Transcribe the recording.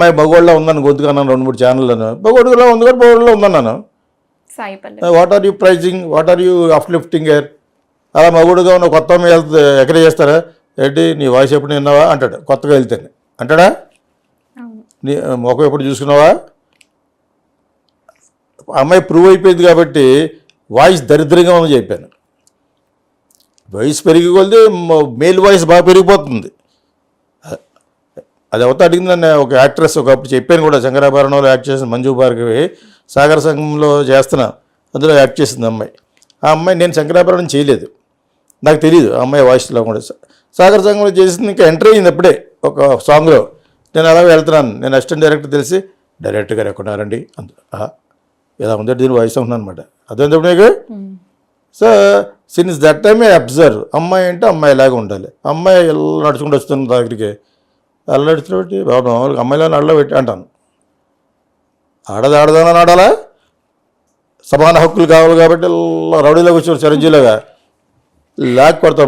అమ్మాయి మగోళ్ళ ఉందని గొంతుకన్నాను రెండు మూడు ఛానళ్ళను మగోడులో ఉంది కూడా మగోళ్ళలో ఉందన్నాను what are you praising what are you uplifting air అలా మగుడుగా ఉన్న కొత్త అమ్మాయి వెళ్తే ఎక్కడ చేస్తారా? ఏంటి నీ వాయిస్ ఎప్పుడు విన్నావా? అంటాడు. కొత్తగా వెళ్తేనే. అంటాడా? నీ ముఖం ఎప్పుడు చూసుకున్నావా? అమ్మాయి ప్రూవ్ అయిపోయింది కాబట్టి వాయిస్ దరిద్రంగా ఉందని చెప్పాను. వయసు పెరిగి కొలిది మేల్ వాయిస్ బాగా పెరిగిపోతుంది. అది ఎవరితో అడిగింది నన్ను ఒక యాక్ట్రెస్ ఒకప్పుడు చెప్పాను కూడా శంకరాభరణంలో యాక్ట్ చేసిన మంజు భార్గవి సాగర సంఘంలో చేస్తున్నా అందులో యాక్ట్ చేసింది అమ్మాయి. ఆ అమ్మాయి నేను శంకరాభరణం చేయలేదు. నాకు తెలియదు ఆ అమ్మాయి వాయిస్లో కూడా సాగర సంఘంలో చేసింది ఇంకా ఎంటర్ అయ్యింది అప్పుడే ఒక సాంగ్లో నేను అలా వెళ్తున్నాను. నేను అసిస్టెంట్ డైరెక్టర్ తెలిసి డైరెక్టర్ గారు ఎక్కడున్నారండి? అంత "ఆహా, ఇలా ఉందంటే దీని వాయిస్ ఉన్నాను అనమాట అదేంటప్పుడు నీకు? So since that time I observe అమ్మాయి అంటే అమ్మాయి లాగా ఉండాలి. అమ్మాయి ఇలా నడుచుకుంటూ వస్తుంది నా దగ్గరికి అలా నడుచుకుంటే బాబు మామూలుగా అమ్మాయిలా నడలో పెట్టి అంటాను. ఆడది ఆడదానని ఆడాలా సమాన హక్కులు కావాలి కాబట్టి రౌడీలో కూర్చోరు చిరంజీవిలాగా లేకపోతే కొడతా